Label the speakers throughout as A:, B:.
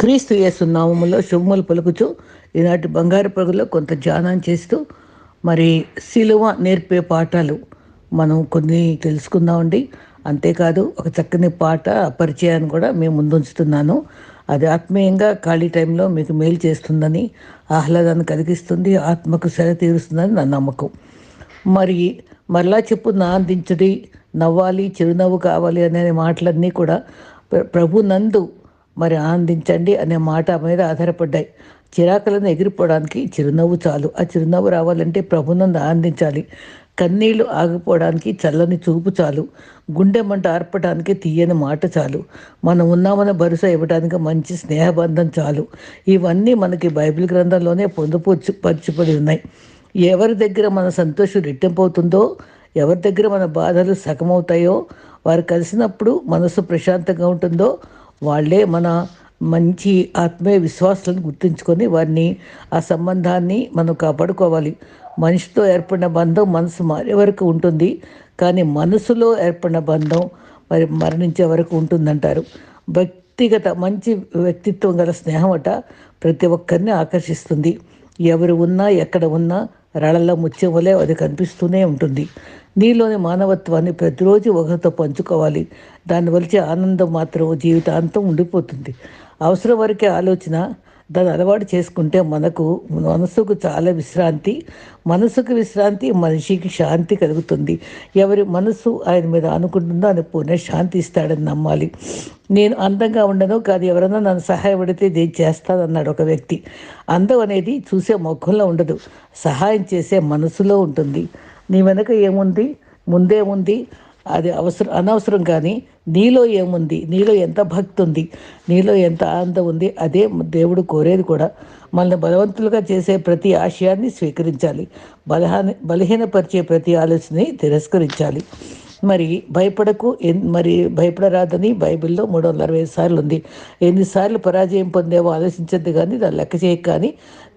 A: క్రీస్తు యేసు నామములో శుభములు పలుకుచు ఈనాటి బంగారు పరుగులో కొంత ధ్యానం చేస్తూ మరి సిలువ నేర్పే పాఠాలు మనం కొన్ని తెలుసుకుందామండి. అంతేకాదు ఒక చక్కని పాట పరిచయాన్ని కూడా మేము ముందుంచుతున్నాను. అది ఆత్మీయంగా ఖాళీ టైంలో మీకు మేలు చేస్తుందని ఆహ్లాదాన్ని కలిగిస్తుంది ఆత్మకు సెల తీరుస్తుందని నా నమ్మకం. మరి మరలా చెప్పు నాందించుడి నవ్వాలి చిరునవ్వు కావాలి అనే మాటలన్నీ కూడా ప్రభు నందు మరి ఆనందించండి అనే మాట మీద ఆధారపడ్డాయి. చిరాకులను ఎగిరిపోవడానికి చిరునవ్వు చాలు. ఆ చిరునవ్వు రావాలంటే ప్రభునందు ఆనందించాలి. కన్నీళ్ళు ఆగిపోవడానికి చల్లని చూపు చాలు. గుండె మంట ఆర్పడానికి తీయని మాట చాలు. మనం ఉన్నామని భరోసా ఇవ్వడానికి మంచి స్నేహబంధం చాలు. ఇవన్నీ మనకి బైబిల్ గ్రంథంలోనే పొందుపరచు పరచుబడి ఉన్నాయి. ఎవరి దగ్గర మన సంతోషం రెట్టింపు అవుతుందో ఎవరి దగ్గర మన బాధలు సగమవుతాయో వారు కలిసినప్పుడు మనసు ప్రశాంతంగా ఉంటుందో వాళ్ళే మన మంచి ఆత్మీయ విశ్వాసాలను గుర్తుంచుకొని వారిని ఆ సంబంధాన్ని మనం కాపాడుకోవాలి. మనిషితో ఏర్పడిన బంధం మనసు మారే వరకు ఉంటుంది. కానీ మనసులో ఏర్పడిన బంధం మరి మరణించే వరకు ఉంటుందంటారు. వ్యక్తిగత మంచి వ్యక్తిత్వం గల స్నేహం అట ప్రతి ఒక్కరిని ఆకర్షిస్తుంది. ఎవరు ఉన్నా ఎక్కడ ఉన్నా రాళ్ళల్లో ముత్యం వలె అది కనిపిస్తూనే ఉంటుంది. నీలోని మానవత్వాన్ని ప్రతిరోజు ఒకరితో పంచుకోవాలి. దాన్ని వలిచే ఆనందం మాత్రం జీవితాంతం ఉండిపోతుంది. అవసరం వరకే ఆలోచన దాన్ని అలవాటు చేసుకుంటే మనకు మనసుకు చాలా విశ్రాంతి మనసుకు విశ్రాంతి మనిషికి శాంతి కలుగుతుంది. ఎవరి మనసు ఆయన మీద అనుకుంటుందో ఆయన పూర్ణ శాంతి ఇస్తాడని నమ్మాలి. నేను అందంగా ఉండను కాదు ఎవరైనా నన్ను సహాయపడితే నేను చేస్తానన్నాడు ఒక వ్యక్తి. అందం అనేది చూసే ముఖంలో ఉండదు సహాయం చేసే మనసులో ఉంటుంది. నీ వెనక ఏముంది? ముందే ఉంది. అది అవసరం అనవసరం కానీ నీలో ఏముంది? నీలో ఎంత భక్తి ఉంది నీలో ఎంత ఆనందం ఉంది? అదే దేవుడు కోరేది కూడా మనల్ని బలవంతులుగా చేసే ప్రతి ఆశయాన్ని స్వీకరించాలి. బలహాని బలహీనపరిచే ప్రతి ఆలోచనని తిరస్కరించాలి. మరి భయపడకు ఎన్ మరి భయపడరాదని బైబిల్లో మూడు వందల అరవై ఐదు సార్లు ఉంది ఎన్నిసార్లు పరాజయం పొందేవో ఆలోచించద్దు కానీ దాన్ని లెక్క చేయక కానీ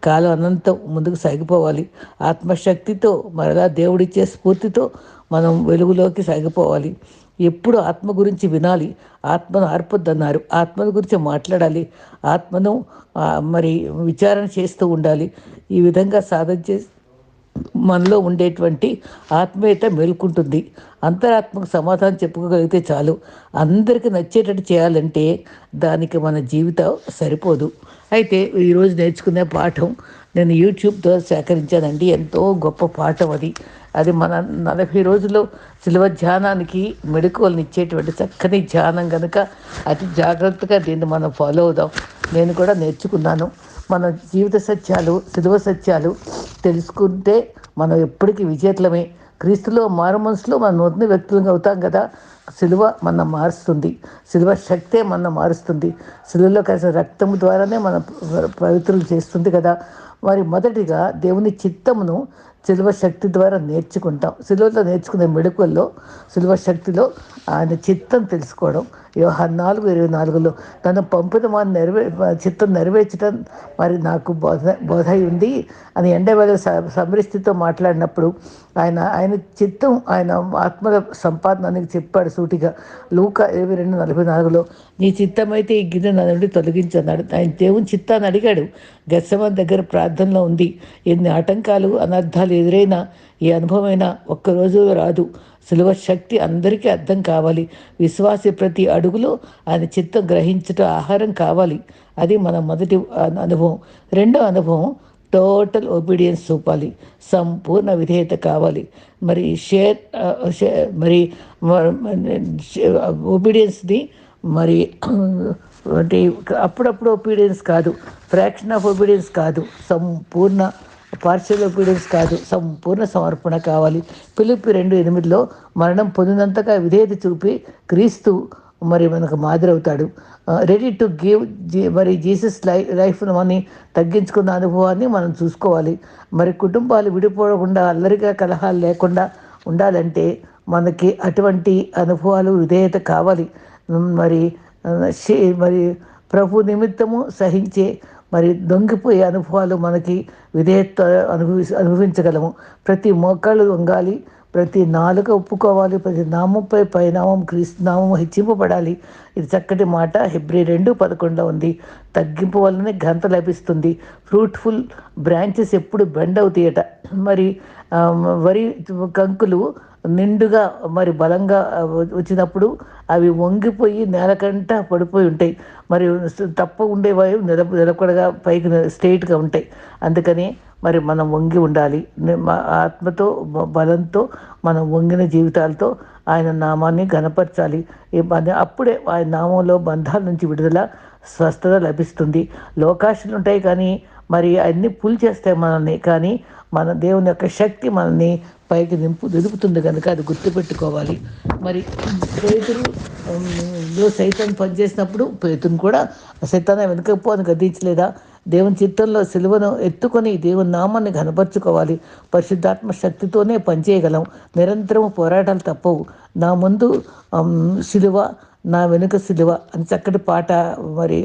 A: కాలం అనంతం ముందుకు సాగిపోవాలి. ఆత్మశక్తితో మరలా దేవుడిచ్చే స్ఫూర్తితో మనం వెలుగులోకి సాగిపోవాలి. ఎప్పుడు ఆత్మ గురించి వినాలి ఆత్మను ఆర్పొద్దన్నారు ఆత్మను గురించి మాట్లాడాలి ఆత్మను మరి విచారణ చేస్తూ ఉండాలి. ఈ విధంగా సాధన చేసి మనలో ఉండేటువంటి ఆత్మీయత మేల్కుంటుంది. అంతరాత్మకు సమాధానం చెప్పుకోగలిగితే చాలు. అందరికీ నచ్చేటట్టు చేయాలంటే దానికి మన జీవితం సరిపోదు. అయితే ఈరోజు నేర్చుకునే పాఠం నేను యూట్యూబ్ ద్వారా సేకరించానండి. ఎంతో గొప్ప పాఠం అది. అది మన నలభై రోజుల్లో శిలువ ధ్యానానికి మెడుకోలను ఇచ్చేటువంటి చక్కని ధ్యానం కనుక అతి జాగ్రత్తగా దీన్ని మనం ఫాలో అవుదాం. నేను కూడా నేర్చుకున్నాను. మన జీవిత సత్యాలు శిలువ సత్యాలు తెలుసుకుంటే మనం ఎప్పటికీ విజేతలమే. క్రీస్తులో మారు మనసులో మన నూతన వ్యక్తులుగా అవుతాం కదా. సిలువ మన మారుస్తుంది. సిలువ శక్తే మన మారుస్తుంది. సిలువలో కలిసిన రక్తం ద్వారానే మన పవిత్రులు చేస్తుంది కదా. మరి మొదటిగా దేవుని చిత్తమును సిల్వ శక్తి ద్వారా నేర్చుకుంటాం. సిలువలో నేర్చుకునే మెడుకుల్లో సిల్వ శక్తిలో ఆయన చిత్తం తెలుసుకోవడం. యోహాన్ నాలుగు ఇరవై నాలుగులో తను పంపిన మా నెరవే చిత్తం నెరవేర్చడం మరి నాకు బోధ బోధ ఉంది అని ఎండవేళ సమరిస్థితితో మాట్లాడినప్పుడు ఆయన ఆయన చిత్తం ఆయన ఆత్మల సంపాదన అని చెప్పాడు సూటిగా. లూక ఇరవై రెండు నలభై నాలుగులో నీ చిత్తమైతే ఈ గిన్నె నా నుండి తొలగించన్నాడు ఆయన దేవుని చిత్తాన్ని అడిగాడు. గెస్సమన్ దగ్గర ప్రార్థనలో ఉంది. ఎన్ని ఆటంకాలు అనర్థాలు ఎదురైనా ఏ అనుభవమైనా ఒక్క రోజులో రాదు. సులువ శక్తి అందరికీ అర్థం కావాలి. విశ్వాసి ప్రతి అడుగులో ఆయన చిత్తం గ్రహించట ఆహారం కావాలి. అది మన మొదటి అనుభవం. రెండో అనుభవం టోటల్ ఒబీడియన్స్ చూపాలి. సంపూర్ణ విధేయత కావాలి. మరి షేర్ మరి ఒబీడియన్స్ని మరి అంటే అప్పుడప్పుడు ఒబీడియన్స్ కాదు. ఫ్రాక్షన్ ఆఫ్ ఒబీడియన్స్ కాదు. సంపూర్ణ పార్షియల్ ఒబీడియన్స్ కాదు సంపూర్ణ సమర్పణ కావాలి. పిలుపు రెండు ఎనిమిదిలో మరణం పొందినంతగా విధేయత చూపి క్రీస్తు మరి మనకు మాదిరవుతాడు. రెడీ టు గివ్ మరి జీసస్ లైఫ్ లైఫ్ను అని తగ్గించుకున్న అనుభవాన్ని మనం చూసుకోవాలి. మరి కుటుంబాలు విడిపోకుండా అల్లరిగా కలహాలు లేకుండా ఉండాలంటే మనకి అటువంటి అనుభవాలు విధేయత కావాలి. మరి మరి ప్రభు నిమిత్తము సహించే మరి దొంగిపోయే అనుభవాలు మనకి విధేయత అనుభవి అనుభవించగలము. ప్రతి మోకాళ్ళు వంగాలి ప్రతి నాలుక ఒప్పుకోవాలి ప్రతి నామంపై పైనామం క్రీస్తు నామం హెచ్చింపబడాలి. ఇది చక్కటి మాట. హెబ్రి రెండు పదకొండులో ఉంది. తగ్గింపు వల్లనే ఘనత లభిస్తుంది. ఫ్రూట్ఫుల్ బ్రాంచెస్ ఎప్పుడు బెండ్ అవుతాయట. మరి వరి కంకులు నిండుగా మరి బలంగా వచ్చినప్పుడు అవి వంగిపోయి నేలకంట పడిపోయి ఉంటాయి. మరి తప్ప ఉండేవి నిల నిలకడగా పైకి స్ట్రైట్గా ఉంటాయి. అందుకని మరి మనం వంగి ఉండాలి. మా ఆత్మతో బలంతో మనం వంగిన జీవితాలతో ఆయన నామాన్ని గనపరచాలి అప్పుడే ఆయన నామంలో బంధాల నుంచి విడుదల స్వస్థత లభిస్తుంది. లోకాశలు ఉంటాయి కానీ మరి అన్ని పుల్ చేస్తాయి మనల్ని. కానీ మన దేవుని యొక్క శక్తి మనల్ని పైకి నింపు నిలుపుతుంది కనుక అది గుర్తుపెట్టుకోవాలి. మరి పేతురు సైతం పనిచేసినప్పుడు పేతును కూడా సైతాన్ని వెనుకపో గదించలేదా దేవుని చిత్తంలో సిలువను ఎత్తుకొని దేవుని నామాన్ని కనపరుచుకోవాలి పరిశుద్ధాత్మ శక్తితోనే పనిచేయగలం. నిరంతరం పోరాటాలు తప్పవు. నా ముందు శిలువ సిలువ నా వెనుక సిలువ అని చక్కటి పాట మరి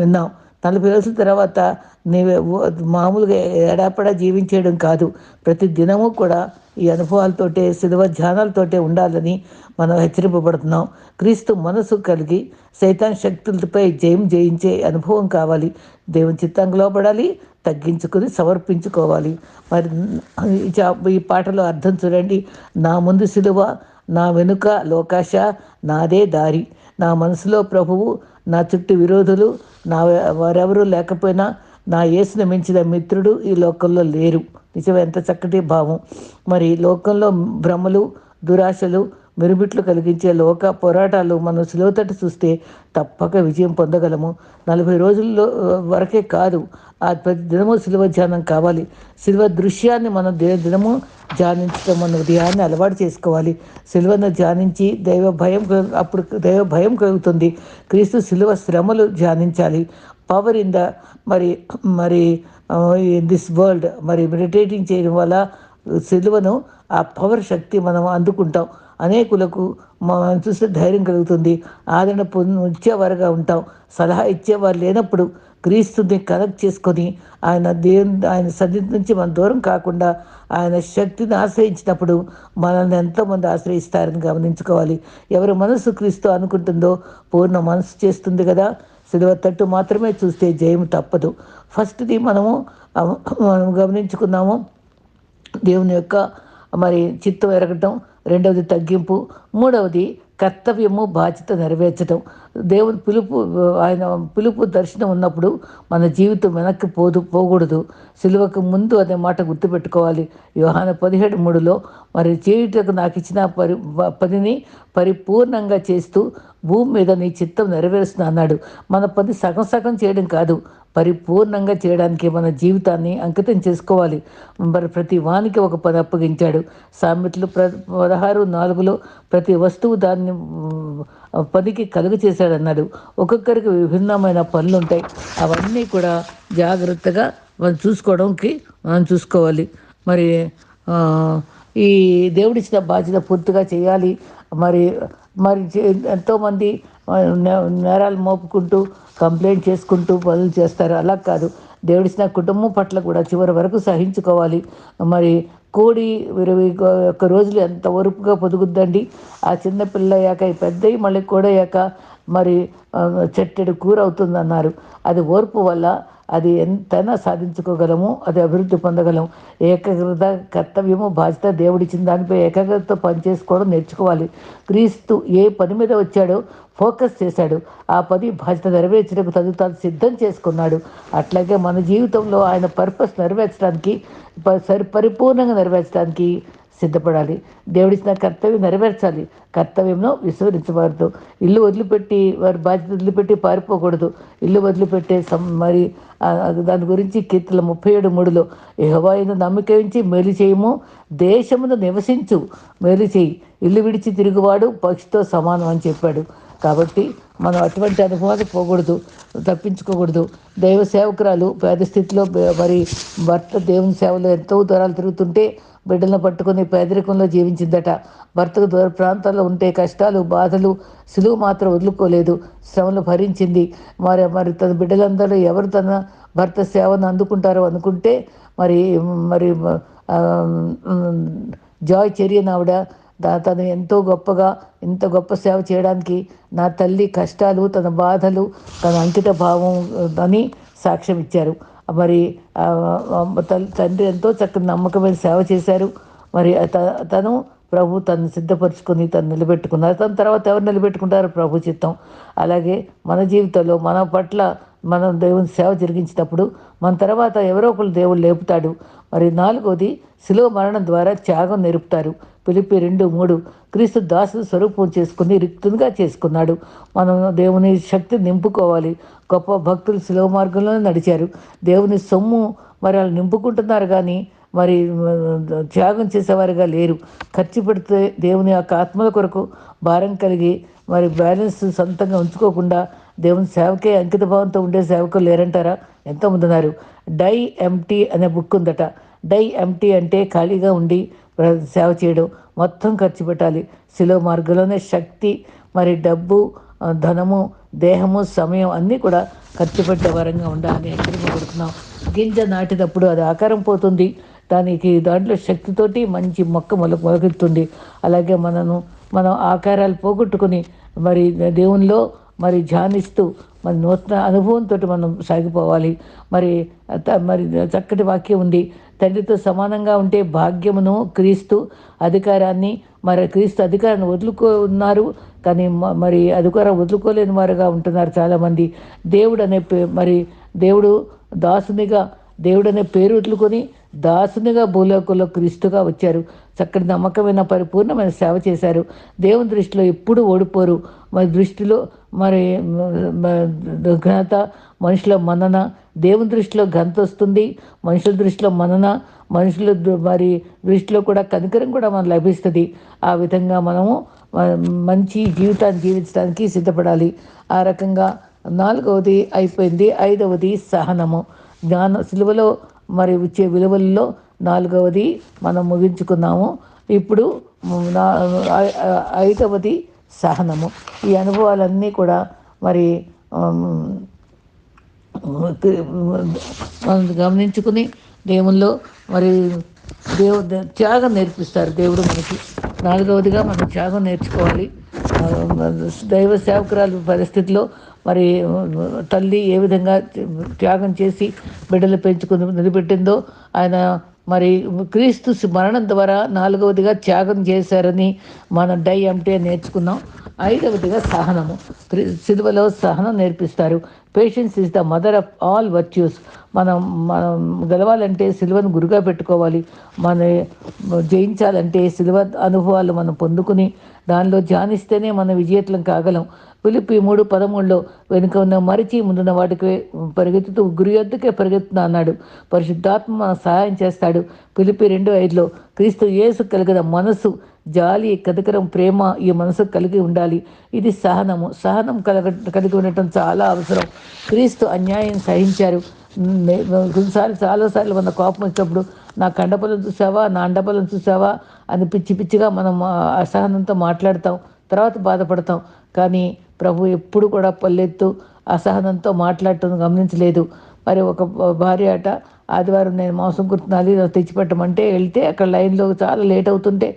A: విన్నాం. నలభై రోజుల తర్వాత నీవే మామూలుగా ఎడాపడా జీవించేయడం కాదు. ప్రతి దినము కూడా ఈ అనుభవాలతోటే సిలువ ధ్యానాలతోటే ఉండాలని మనం హెచ్చరింపబడుతున్నాం. క్రీస్తు మనసు కలిగి సైతాన్ శక్తులపై జయం జయించే అనుభవం కావాలి. దేవుని చిత్తంగా లోపడాలి తగ్గించుకుని సమర్పించుకోవాలి. మరి ఈ ఈ పాటలో అర్థం చూడండి. నా ముందు సిలువ నా వెనుక లోకాశ నాదే దారి. నా మనసులో ప్రభువు నా చుట్టూ విరోధులు నా వారెవరూ లేకపోయినా నా యేసును మించిన మిత్రుడు ఈ లోకంలో లేరు. నిజం ఎంత చక్కటి భావం. మరి లోకంలో భ్రమలు దురాశలు మెరుబిట్లు కలిగించే లోక పోరాటాలు మనం సులువతట్టు చూస్తే తప్పక విజయం పొందగలము. నలభై రోజుల్లో వరకే కాదు ఆ ప్రతి దినము సిలువ ధ్యానం కావాలి. సిలువ దృశ్యాన్ని మనం దిన దినము ధ్యానించడం మన ఉదయాన్ని అలవాటు చేసుకోవాలి. సిలువను ధ్యానించి దైవ భయం అప్పుడు దైవ భయం కలుగుతుంది. క్రీస్తు సిలువ శ్రమలు ధ్యానించాలి. పవర్ ఇన్ ద మరి మరి ఇన్ దిస్ వరల్డ్ మరి మెడిటేటింగ్ చేయడం వల్ల సిలువను ఆ పవర్ శక్తి మనం అందుకుంటాం. అనేకులకు మనం చూస్తే ధైర్యం కలుగుతుంది. ఆదరణ పొంది ఇచ్చేవారుగా ఉంటాం. సలహా ఇచ్చేవారు లేనప్పుడు క్రీస్తుని కనెక్ట్ చేసుకొని ఆయన దేవుని ఆయన సన్నిధి నుంచి మనం దూరం కాకుండా ఆయన శక్తిని ఆశ్రయించినప్పుడు మనల్ని ఎంతోమంది ఆశ్రయిస్తారని గమనించుకోవాలి. ఎవరి మనసు క్రీస్తు అనుకుంటుందో పూర్ణ మనసు చేస్తుంది కదా. సిలువ తట్టు మాత్రమే చూస్తే జయం తప్పదు. ఫస్ట్ది మనము మనం గమనించుకున్నాము దేవుని యొక్క మరి చిత్తం ఎరగటం రెండవది తగ్గింపు మూడవది కర్తవ్యము బాధ్యత నెరవేర్చడం దేవుని పిలుపు ఆయన పిలుపు దర్శనం ఉన్నప్పుడు మన జీవితం వెనక్కి పోదు పోకూడదు. సిలువకు ముందు అనే మాట గుర్తుపెట్టుకోవాలి. యోహాన పదిహేడు మూడులో మరి చేయుటకు నాకు ఇచ్చిన పరి పనిని పరిపూర్ణంగా చేస్తూ భూమి మీద నీ చిత్తం నెరవేరుస్తుంది అన్నాడు. మన పని సగం సగం చేయడం కాదు పరిపూర్ణంగా చేయడానికి మన జీవితాన్ని అంకితం చేసుకోవాలి. మరి ప్రతి వానికి ఒక పని అప్పగించాడు. సామెతలు ప్ర పదహారు నాలుగులో ప్రతి వస్తువు దాన్ని పనికి కలుగు చేశాడన్నాడు. ఒక్కొక్కరికి విభిన్నమైన పనులు ఉంటాయి. అవన్నీ కూడా జాగ్రత్తగా మనం చూసుకోవడానికి మనం చూసుకోవాలి. మరి ఈ దేవుడిచ్చిన బాధ్యత పూర్తిగా చేయాలి మరి మరి చే- ఎంతోమంది నే- నేరాలు మోపుకుంటూ కంప్లైంట్ చేసుకుంటూ పనులు చేస్తారు. అలా కాదు. దేవుడిచ్చిన కుటుంబం పట్ల కూడా చివరి వరకు సహించుకోవాలి. మరి కోడి ఇరవై ఒక్క రోజులు ఎంత ఓర్పుగా పొదుగుద్దండి. ఆ చిన్నపిల్ల అయ్యాక ఈ పెద్దవి మళ్ళీ కోడయ్యాక మరి చెట్టెడు కూర అవుతుందన్నారు అది ఓర్పు వల్ల అది ఎంతైనా సాధించుకోగలము అది అభివృద్ధి పొందగలము. ఏకాగ్రత కర్తవ్యము బాధ్యత దేవుడిచ్చిన దానిపై ఏకాగ్రతతో పనిచేసుకోవడం నేర్చుకోవాలి. క్రీస్తు ఏ పని మీద వచ్చాడో ఫోకస్ చేశాడు. ఆ పని బాధ్యత నెరవేర్చడానికి తను తాను సిద్ధం చేసుకున్నాడు. అట్లాగే మన జీవితంలో ఆయన పర్పస్ నెరవేర్చడానికి ప- సరి పరిపూర్ణంగా నెరవేర్చడానికి సిద్ధపడాలి. దేవుడిచ్చిన కర్తవ్యం నెరవేర్చాలి. కర్తవ్యంలో విస్మరించబడదు ఇల్లు వదిలిపెట్టి వారి బాధ్యత వదిలిపెట్టి పారిపోకూడదు. ఇల్లు వదిలిపెట్టే సం మరి దాని గురించి కీర్తన ముప్పై ఏడు మూడులో యెహోవాయందు నమ్మిక ఉంచి మేలు చేయము దేశమును నివసించు మేలు చేయి. ఇల్లు విడిచి తిరుగువాడు పక్షితో సమానం అని చెప్పాడు. కాబట్టి మనం అటువంటి అనుభవాలు పోకూడదు తప్పించుకోకూడదు. దైవ సేవకురాలు పేద స్థితిలో మరి భర్త దేవుని సేవలో ఎంతో దూరాలు తిరుగుతుంటే బిడ్డలను పట్టుకుని పేదరికంలో జీవించిందట. భర్తకు దూర ప్రాంతాల్లో ఉంటే కష్టాలు బాధలు సులువు మాత్రం వదులుకోలేదు. శ్రమలు భరించింది. మరి మరి తన బిడ్డలందరూ ఎవరు తన భర్త సేవను అందుకుంటారో అనుకుంటే మరి మరి జాయ్ చెరియన్ ఆవిడ తను ఎంతో గొప్పగా ఇంత గొప్ప సేవ చేయడానికి నా తల్లి కష్టాలు తన బాధలు తన అంకిత భావం అని సాక్ష్యం ఇచ్చారు. మరి తండ్రి ఎంతో చక్కని నమ్మకమైన సేవ చేశారు. మరి త- తను ప్రభు తను సిద్ధపరచుకొని తను నిలబెట్టుకున్నారు. తన తర్వాత ఎవరు నిలబెట్టుకుంటారు? ప్రభు చిత్తం. అలాగే మన జీవితంలో మన పట్ల మనం దేవుని సేవ జరిగించినప్పుడు మన తర్వాత ఎవరో ఒకరు దేవుడు లేపుతాడు. మరి నాలుగోది శిలువ మరణం ద్వారా త్యాగం నేర్పుతారు. పిలిపి రెండు మూడు క్రీస్తు దాసుడు స్వరూపం చేసుకుని రిక్తునిగా చేసుకున్నాడు. మనం దేవుని శక్తి నింపుకోవాలి. గొప్ప భక్తులు శిలువ మార్గంలోనే నడిచారు. దేవుని సొమ్ము మరి వాళ్ళు నింపుకుంటున్నారు కానీ మరి త్యాగం చేసేవారుగా లేరు. ఖర్చు పెడితే దేవుని యొక్క ఆత్మల కొరకు భారం కలిగి మరి బ్యాలెన్స్ సొంతంగా ఉంచుకోకుండా దేవుని సేవకే అంకిత భావంతో ఉండే సేవకులు లేరంటారా? ఎంతోమంది ఉన్నారు. డై ఎంటీ అనే బుక్ ఉందట. డై ఎంటీ అంటే ఖాళీగా ఉండి సేవ చేయడం మొత్తం ఖర్చు పెట్టాలి. శిలో మార్గంలోనే శక్తి మరి డబ్బు ధనము దేహము సమయం అన్నీ కూడా ఖర్చు పెట్టే వరంగా ఉండాలని హెచ్చరింపబడుతున్నాం గింజ నాటినప్పుడు అది ఆకారం పోతుంది. దానికి దాంట్లో శక్తితోటి మంచి మొక్క మొల మొలకెత్తుంది అలాగే మనను మనం ఆకారాలు పోగొట్టుకుని మరి దేవునిలో మరి ధ్యానిస్తూ మరి నూతన అనుభవంతో మనం సాగిపోవాలి. మరి త- మరి చక్కటి వాక్యం ఉంది. తండ్రితో సమానంగా ఉంటే భాగ్యమును క్రీస్తు అధికారాన్ని మరి క్రీస్తు అధికారాన్ని వదులుకున్నారు. కానీ మ- మరి అధికారం వదులుకోలేని వారుగా ఉంటున్నారు చాలామంది. దేవుడు అనే మరి దేవుడు దాసునిగా దేవుడనే పేరు వదులుకొని దాసునిగా భూలోకంలో క్రీస్తుగా వచ్చారు. చక్కటి నమ్మకమైన పరిపూర్ణమైన సేవ చేశారు. దేవుని దృష్టిలో ఎప్పుడు ఓడిపోరు. మరి దృష్టిలో మరి మ- ఘనత మనుషుల మనన దేవుని దృష్టిలో ఘనత వస్తుంది. మనుషుల దృష్టిలో మనన మనుషుల మరి దృష్టిలో కూడా కనికరం కూడా మనం లభిస్తుంది. ఆ విధంగా మనము మంచి జీవితాన్ని జీవించడానికి సిద్ధపడాలి. ఆ రకంగా నాలుగవది అయిపోయింది. ఐదవది సహనము. జ్ఞాన సిలువలో మరి వచ్చే విలువల్లో నాలుగవది మనం ముగించుకున్నాము. ఇప్పుడు నా ఐదవది సహనము. ఈ అనుభవాలన్నీ కూడా మరి మనం గమనించుకుని దేవుల్లో మరి దేవు త్యాగం నేర్పిస్తారు దేవుడు మనకి. నాలుగవదిగా మనం త్యాగం నేర్చుకోవాలి. దైవ సేవకురాలు పరిస్థితిలో మరి తల్లి ఏ విధంగా త్యాగం చేసి బిడ్డలు పెంచుకుని నిలబెట్టిందో ఆయన మరి క్రీస్తు మరణం ద్వారా నాలుగవదిగా త్యాగం చేశారని మనం డై అంటే నేర్చుకున్నాం. ఐదవదిగా సహనము. సిలువలో సహనం నేర్పిస్తారు. Patience is the mother of all virtues మనం మనం గెలవాలంటే సిలువను గురుగా పెట్టుకోవాలి. మన జయించాలంటే సిలువ అనుభవాలు మనం పొందుకుని దానిలో ధ్యానిస్తేనే మనం విజేతలం కాగలం. పిలిపి మూడు పదమూడులో వెనుక ఉన్న మరిచి ముందున్న వాటికి పరిగెత్తుతూ గురి యొద్దకే పరిగెత్తున్నా అన్నాడు. పరిశుద్ధాత్మ సహాయం చేస్తాడు. పిలిపి రెండు ఐదులో క్రీస్తు యేసు కలిగిన మనసు జాలి కదకరం ప్రేమ ఈ మనసు కలిగి ఉండాలి. ఇది సహనము. సహనం కలగ కలిగి ఉండటం చాలా అవసరం. క్రీస్తు అన్యాయం సహించారు. కొన్నిసార్లు చాలాసార్లు మన కోపం వచ్చినప్పుడు నా కండపలం చూసావా నా అండపలం చూసావా అని పిచ్చి పిచ్చిగా మనం అసహనంతో మాట్లాడతాం. తర్వాత బాధపడతాం. కానీ ప్రభు ఎప్పుడు కూడా పల్లెత్తు అసహనంతో మాట్లాడటం గమనించలేదు. మరి ఒక భార్య అట ఆదివారం నేను మాంసం కుర్తున్నాలి తెచ్చిపెట్టమంటే వెళ్తే అక్కడ లైన్లో చాలా లేట్ అవుతుంటే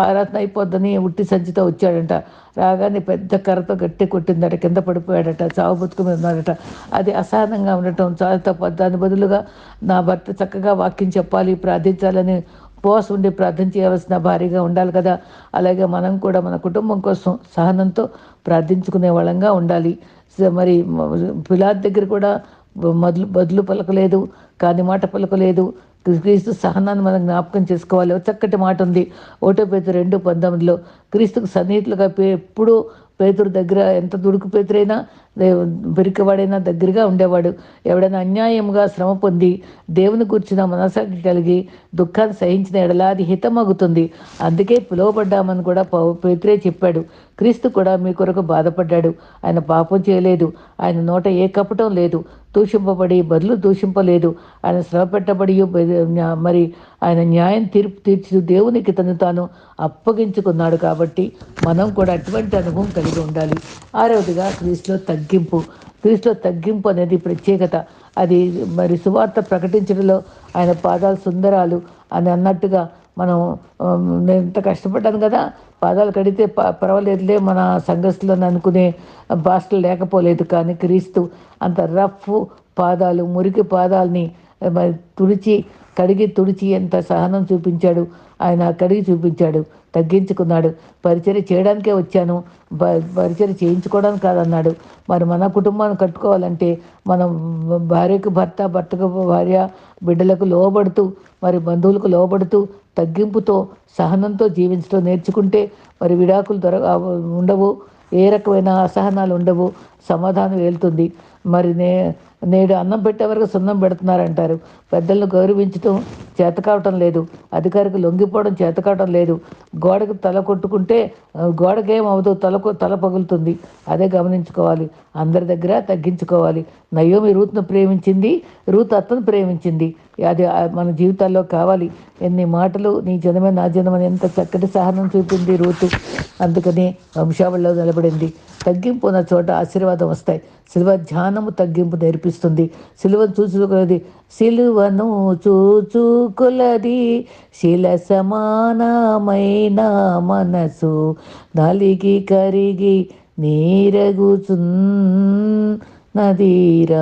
A: ఆరాధన అయిపోద్దని ఉట్టి సంచితో వచ్చాడంట. రాగానే పెద్ద కర్రతో గట్టి కొట్టిందట కింద పడిపోయాడట చావు బతుకు మీద ఉన్నాడట. అది అసహనంగా ఉండటం చాలా తప్ప. దాని బదులుగా నా భర్త చక్కగా వాక్యం చెప్పాలి ప్రార్థించాలని ఉపవాసం ఉండి ప్రార్థన చేయవలసిన భారీగా ఉండాలి కదా. అలాగే మనం కూడా మన కుటుంబం కోసం సహనంతో ప్రార్థించుకునే వాళ్ళంగా ఉండాలి. మరి మ- పిలాత్ దగ్గర కూడా మొదలు బదులు పలకలేదు కాని మాట పలకలేదు. క్రీస్తు సహనాన్ని మనం జ్ఞాపకం చేసుకోవాలి. చక్కటి మాట ఉంది. ఓటో పేద రెండు పంతొమ్మిదిలో క్రీస్తుకు సన్నిహితులుగా ఎప్పుడూ పేతురు దగ్గర ఎంత దుడుకు పేతురైనా పెరికవాడైనా దగ్గరగా ఉండేవాడు. ఎవడైనా అన్యాయంగా శ్రమ పొంది దేవుని కూర్చున్న మనసాకి కలిగి దుఃఖాన్ని సహించిన ఎడలాది హితమగుతుంది. అందుకే పిలువబడ్డామని కూడా పౌ- పేతురే చెప్పాడు. క్రీస్తు కూడా మీ కొరకు బాధపడ్డాడు. ఆయన పాపం చేయలేదు. ఆయన నోట ఏ కపటం లేదు. దూషింపబడి బదులు దూషింపలేదు. ఆయన శ్రమ పెట్టబడి మరి ఆయన న్యాయం తీర్పు తీర్చు దేవునికి తను తాను అప్పగించుకున్నాడు కాబట్టి మనం కూడా అటువంటి అనుభవం కలిగి ఉండాలి. ఆరవదిగా క్రీస్తులో తగ్గింపు. క్రీస్తులో తగ్గింపు అనేది ప్రత్యేకత. అది మరి సువార్త ప్రకటించడంలో ఆయన పాదాలు సుందరాలు అని అన్నట్టుగా మనం నేను ఇంత కష్టపడ్డాను కదా పాదాలు కడితే ప పర్వాలేదులే మన సంఘస్థులను అనుకునే భాషలు లేకపోలేదు. కానీ క్రీస్తు అంత రఫ్ పాదాలు మురికి పాదాలని మరి తుడిచి కడిగి తుడిచి ఎంత సహనం చూపించాడు. ఆయన కడిగి చూపించాడు. తగ్గించుకున్నాడు. పరిచయం చేయడానికే వచ్చాను. పరిచయం చేయించుకోవడానికి కాదన్నాడు. మరి మన కుటుంబాన్ని కట్టుకోవాలంటే మనం భార్యకు భర్త భర్తకు భార్య బిడ్డలకు లోబడుతూ మరి బంధువులకు లోబడుతూ తగ్గింపుతో సహనంతో జీవించడం నేర్చుకుంటే మరి విడాకులు దొర ఉండవు. ఏ రకమైన అసహనాలు ఉండవు. సమాధానం వెళ్తుంది మరి నే నేడు అన్నం పెట్టే వరకు సున్నం పెడుతున్నారంటారు. పెద్దలను గౌరవించడం చేత కావటం లేదు. అధికారికి లొంగిపోవడం చేత కావటం లేదు. గోడకు తల కొట్టుకుంటే ఆ, గోడకేం అవ్వదు తలకు తల పగులుతుంది. అదే గమనించుకోవాలి. అందరి దగ్గర తగ్గించుకోవాలి. నయోమి రూత్ను ప్రేమించింది. రూత్ అత్తను ప్రేమించింది. అది మన జీవితాల్లో కావాలి. ఎన్ని మాటలు నీ జనమే నా జనమని ఎంత చక్కటి సహనం చూపింది రూతు. అందుకని వంశావళిలో నిలబడింది. తగ్గింపు ఉన్న చోట ఆశీర్వాదం వస్తాయి. శిల్వ ధ్యానము తగ్గింపు నేర్పిస్తుంది. సిలువను చూచుకొలది సిలువను చూచుకులది శిల సమానమైన మనసు. నలిగి కరిగి నీరగుచున్నదీరాని నదీరాని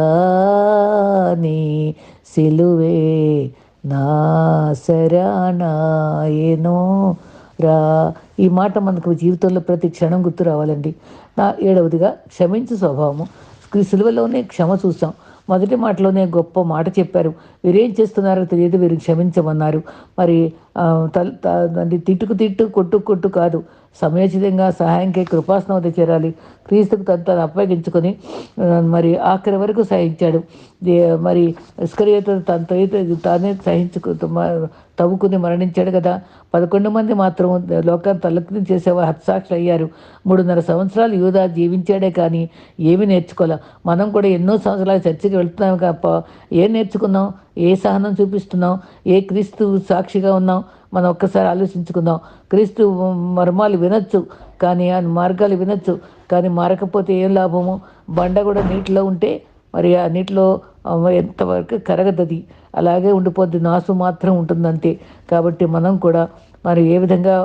A: నా శరణాయనో రా. ఈ మాట మనకు జీవితంలో ప్రతి క్షణం గుర్తు రావాలండి. నా ఏడవదిగా క్షమించు స్వభావము. సిలువలోనే క్షమ చూసాం మొదటి మాటలోనే గొప్ప మాట చెప్పారు. వీరేం చేస్తున్నారో తెలియదు వీరు క్షమించమన్నారు. మరి తిట్టుకు తిట్టు కొట్టు కొట్టు కాదు. సమయోచితంగా సహాయంకే కృపాసనవత చేరాలి. క్రీస్తుకు తను తను అప్పగించుకొని మరి ఆఖరి వరకు సహించాడు. మరి ఇస్కరియత తనతో తానే సహించుకు మ- తవ్వుకుని మరణించాడు కదా. పదకొండు మంది మాత్రం లోకాన్ని తలకిని చేసేవారు హత్సాక్షులు అయ్యారు. మూడున్నర సంవత్సరాలు యూదా జీవించాడే కానీ ఏమీ నేర్చుకోలే. మనం కూడా ఎన్నో సంవత్సరాలు చర్చికి వెళ్తున్నాం కాప ఏం నేర్చుకున్నాం? ఏ సహనం చూపిస్తున్నాం? ఏ క్రీస్తు సాక్షిగా ఉన్నాం? మనం ఒక్కసారి ఆలోచించుకుందాం. క్రీస్తు మర్మాలు వినొచ్చు కానీ ఆ మార్గాలు వినొచ్చు కానీ మారకపోతే ఏం లాభము? బండ కూడా నీటిలో ఉంటే మరి ఆ నీటిలో ఎంతవరకు కరగదది? అలాగే ఉండిపోద్ది నాసు మాత్రం ఉంటుందంతే. కాబట్టి మనం కూడా మరి ఏ విధంగా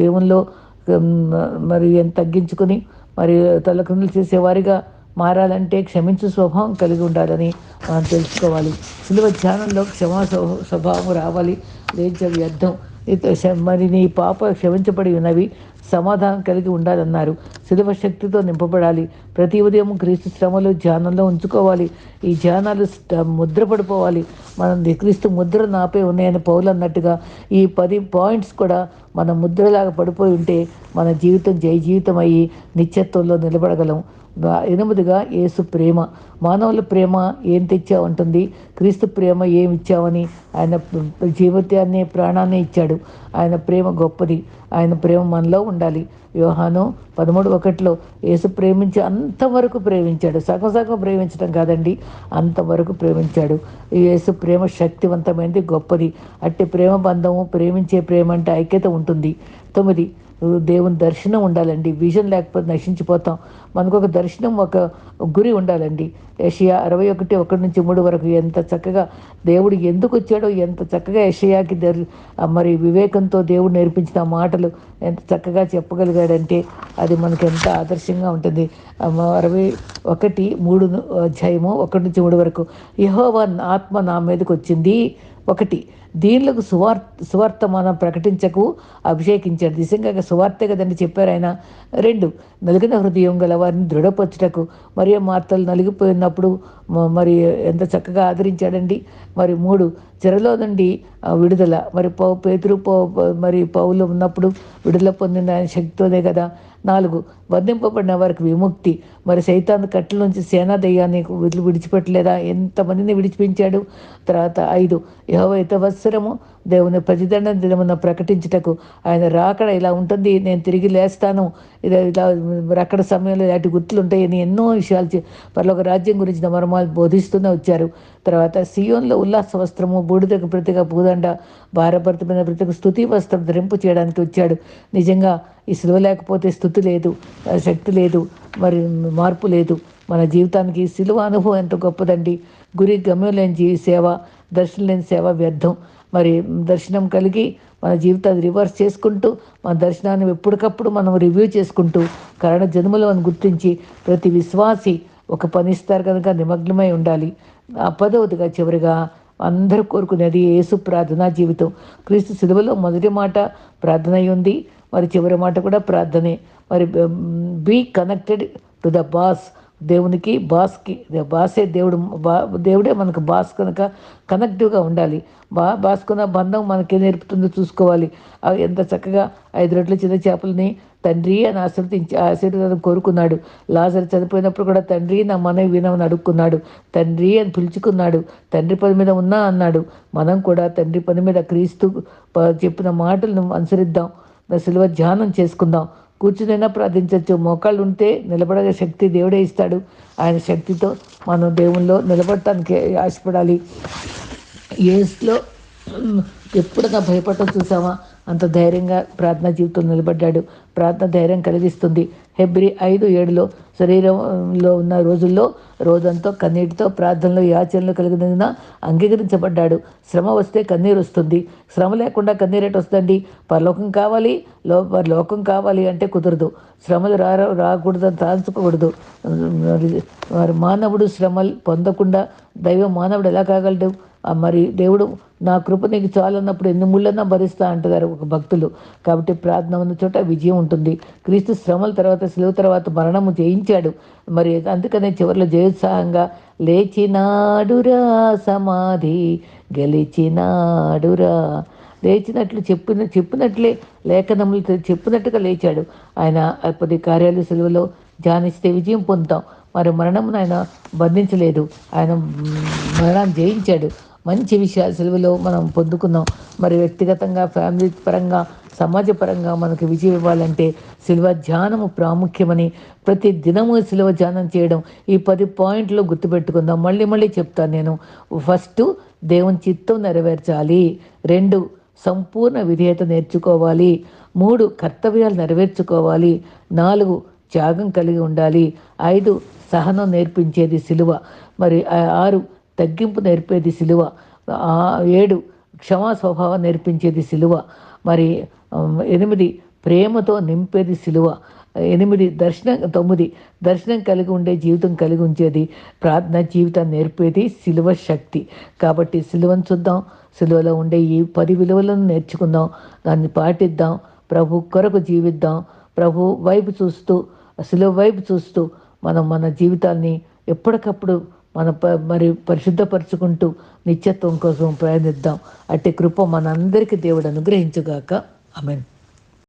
A: దేవుల్లో దేవునిలో మరి ఎంత తగ్గించుకొని మరి తలకిందులు చేసేవారిగా మారాలంటే క్షమించు స్వభావం కలిగి ఉండాలని మనం తెలుసుకోవాలి. సులువ ధ్యానంలో క్షమా స్వభావం రావాలి. లేచ వ్యర్థం. మరి నీ పాప క్షమించబడి ఉన్నవి సమాధానం కలిగి ఉండాలన్నారు. శిలువ శక్తితో నింపబడాలి. ప్రతి ఉదయం క్రీస్తు శ్రమలు ధ్యానంలో ఉంచుకోవాలి. ఈ ధ్యానాలు ముద్రపడిపోవాలి మనం క్రీస్తు ముద్ర నాపే ఉన్నాయని పౌలు అన్నట్టుగా ఈ పది పాయింట్స్ కూడా మన ముద్రలాగా పడిపోయి ఉంటే మన జీవితం జయ జీవితం అయ్యి నిత్యత్వంలో నిలబడగలం. ఎనిమిదిగా యేసు ప్రేమ. మానవుల ప్రేమ ఏం తెచ్చావు ఉంటుంది క్రీస్తు ప్రేమ ఏమి ఇచ్చావని ఆయన ప్ర- జీవితాన్ని ప్రాణాన్ని ఇచ్చాడు. ఆయన ప్రేమ గొప్పది. ఆయన ప్రేమ మనలో ఉండాలి. వ్యూహాను పదమూడు ఒకటిలో యేసు ప్రేమించి అంతవరకు ప్రేమించాడు. సగం సగం ప్రేమించడం కాదండి అంతవరకు ప్రేమించాడు. ఏసు యేసు ప్రేమ శక్తివంతమైనది గొప్పది. అట్టి ప్రేమ బంధము ప్రేమించే ప్రేమ అంటే ఐక్యత ఉంటుంది. తొమ్మిది దేవుని దర్శనం ఉండాలండి. విజన్ లేకపోతే నశించిపోతాం. మనకు ఒక దర్శనం ఒక గురి ఉండాలండి. ఏషియా అరవై ఒకటి ఒకటి నుంచి మూడు వరకు ఎంత చక్కగా దేవుడు ఎందుకు వచ్చాడో ఎంత చక్కగా ఏషియాకి దర్ మరి వివేకంతో దేవుడు నేర్పించిన మాటలు ఎంత చక్కగా చెప్పగలిగాడంటే అది మనకు ఎంత ఆదర్శంగా ఉంటుంది. అరవై ఒకటి మూడు అధ్యాయము ఒకటి నుంచి మూడు వరకు యహోవన్ ఆత్మ నా మీదకి వచ్చింది. ఒకటి దీనిలకు సువార్ సువార్తమానం ప్రకటించకు అభిషేకించాడు. నిజంగా సువార్తే కదండి చెప్పారు ఆయన. రెండు నలిగిన హృదయం గల వారిని దృఢపరచుటకు మరియు మార్తలు నలిగిపోయినప్పుడు మరి ఎంత చక్కగా ఆదరించాడండి. మరి మూడు చెరలో నుండి విడుదల. మరి పౌ పేతురు పౌ పౌ- మరి పౌలు ఉన్నప్పుడు విడుదల పొందిన ఆయన శక్తితోనే కదా. నాలుగు. బంధింపబడిన వారికి విముక్తి. మరి సైతాన్ కట్టల నుంచి సేనా దయ్యాన్ని విడిచి విడిచిపెట్టలేదా? ఎంతమందిని విడిచిపించాడు? తర్వాత ఐదు. యహోవైతవత్సరము దేవుని ప్రతిదండ దినమున ప్రకటించుటకు ఆయన రాకడ ఇలా ఉంటుంది నేను తిరిగి లేస్తాను. ఇలా ఇలా రక్కడ సమయంలో ఇలాంటి గుర్తులు ఉంటాయని ఎన్నో విషయాలు చె- పరలోక రాజ్యం గురించిన మర్మాలు బోధిస్తూనే వచ్చారు. తర్వాత సియోన్లో ఉల్లాస వస్త్రము బూడిదకు ప్రతిగా పూదండ మీద ప్రతిగా స్థుతి వస్త్రం ధరింపు చేయడానికి వచ్చాడు. నిజంగా ఈ సిలువ లేకపోతే స్థుతి లేదు శక్తి లేదు మరి మార్పు లేదు. మన జీవితానికి సిలువ అనుభవం ఎంత గొప్పదండి. గురి గమ్యం లేని జీవి సేవ దర్శనం లేని సేవ వ్యర్థం. మరి దర్శనం కలిగి మన జీవితాన్ని రివర్స్ చేసుకుంటూ మన దర్శనాన్ని ఎప్పటికప్పుడు మనం రివ్యూ చేసుకుంటూ కారణ జన్మలను గుర్తించి ప్రతి విశ్వాసి ఒక పనిస్తారు కనుక నిమగ్నమై ఉండాలి. పదవదిగా చివరిగా అందరూ కోరుకునేది యేసు ప్రార్థనా జీవితం. క్రీస్తు సిలువలో మొదటి మాట ప్రార్థన ఉంది మరి చివరి మాట కూడా ప్రార్థనే. మరి be connected to the boss దేవునికి బాస్కి బాసే దేవుడు బా దేవుడే మనకు బాస్ కనుక కనెక్టివ్గా ఉండాలి. బా బాస్కున్న బంధం మనకి నేర్పుతుందో చూసుకోవాలి. అవి ఎంత చక్కగా ఐదు రెట్ల చిన్న చేపలని తండ్రి అని ఆశీర్వదించి ఆశీర్వాదం కోరుకున్నాడు. లాజర్ చనిపోయినప్పుడు కూడా తండ్రి నా మనవి వినమని అడుక్కున్నాడు. తండ్రి అని పిలుచుకున్నాడు. తండ్రి పని మీద ఉన్నా అన్నాడు. మనం కూడా తండ్రి పని మీద క్రీస్తు చెప్పిన మాటలను అనుసరిద్దాం. సిలువ ధ్యానం చేసుకుందాం. కూర్చునైనా ప్రార్థించవచ్చు మోకాళ్ళు ఉంటే నిలబడే శక్తి దేవుడే ఇస్తాడు. ఆయన శక్తితో మనం దేవుల్లో నిలబడటానికి ఆశపడాలి. ఏస్లో ఎప్పుడైనా భయపడటం చూసామా అంత ధైర్యంగా ప్రార్థన జీవితం నిలబడ్డాడు. ప్రార్థన ధైర్యం కలిగిస్తుంది. ఫిబ్రి ఐదు ఏడులో శరీరంలో ఉన్న రోజుల్లో రోజంతో కన్నీటితో ప్రార్థనలు యాచనలు కలిగినందున అంగీకరించబడ్డాడు. శ్రమ వస్తే కన్నీరు వస్తుంది. శ్రమ లేకుండా కన్నీరేట వస్తుందండి? పరలోకం కావాలి లో లోకం కావాలి అంటే కుదరదు. శ్రమలు రా రాకూడదని తాల్చుకోకూడదు మరి మానవుడు శ్రమలు పొందకుండా దైవం మానవుడు ఎలా కాగలడు? మరి దేవుడు నా కృప నీకు చాలన్నప్పుడు ఎన్ని ముళ్ళన్నా భరిస్తా అంటారు ఒక భక్తులు. కాబట్టి ప్రార్థన ఉన్న చోట విజయం ఉంటుంది. క్రీస్తు శ్రమల తర్వాత సెలవు తర్వాత మరణము జయించాడు. మరి అందుకనే చివరిలో జయోత్సాహంగా లేచినాడురా సమాధి గెలిచినాడురా. లేచినట్లు చెప్పిన చెప్పినట్లే లేఖనములు చెప్పినట్టుగా లేచాడు. ఆయన పది కార్యాలు సెలవులో ధ్యానిస్తే విజయం పొందుతాం. మరి మరణం ఆయన బంధించలేదు. ఆయన మరణాన్ని జయించాడు. మంచి విషయాలు సెలవులో మనం పొందుకున్నాం మరి వ్యక్తిగతంగా ఫ్యామిలీ పరంగా సమాజపరంగా మనకు విజయం ఇవ్వాలంటే శిల్వ ధ్యానము ప్రాముఖ్యమని ప్రతి దినము శిల్వ ధ్యానం చేయడం ఈ పది పాయింట్లు గుర్తుపెట్టుకుందాం. మళ్ళీ మళ్ళీ చెప్తాను నేను. ఫస్ట్ దేవుని చిత్తం నెరవేర్చాలి. రెండు సంపూర్ణ విధేయత నేర్చుకోవాలి. మూడు కర్తవ్యాలు నెరవేర్చుకోవాలి. నాలుగు త్యాగం కలిగి ఉండాలి. ఐదు సహనం నేర్పించేది సిలువ. మరి ఆరు తగ్గింపు నేర్పేది సిలువ. ఏడు క్షమా స్వభావం నేర్పించేది సిలువ. మరి ఎనిమిది ప్రేమతో నింపేది సిలువ. ఎనిమిది దర్శనం తొమ్మిది దర్శనం కలిగి ఉండే జీవితం కలిగి ఉంచేది. ప్రార్థన జీవితం నేర్పేది సిలువ శక్తి. కాబట్టి సిలువను చూద్దాం. సిలువలో ఉండే ఈ పది విలువలను నేర్చుకుందాం. దాన్ని పాటిద్దాం. ప్రభు కొరకు జీవిద్దాం. ప్రభు వైపు చూస్తూ సిలువ వైపు చూస్తూ మనం మన జీవితాన్ని ఎప్పటికప్పుడు మన ప మరి పరిశుద్ధపరచుకుంటూ నిత్యత్వం కోసం ప్రయాణిద్దాం అట్టి కృప మనందరికీ దేవుడు అనుగ్రహించుగాక. ఆమెన్.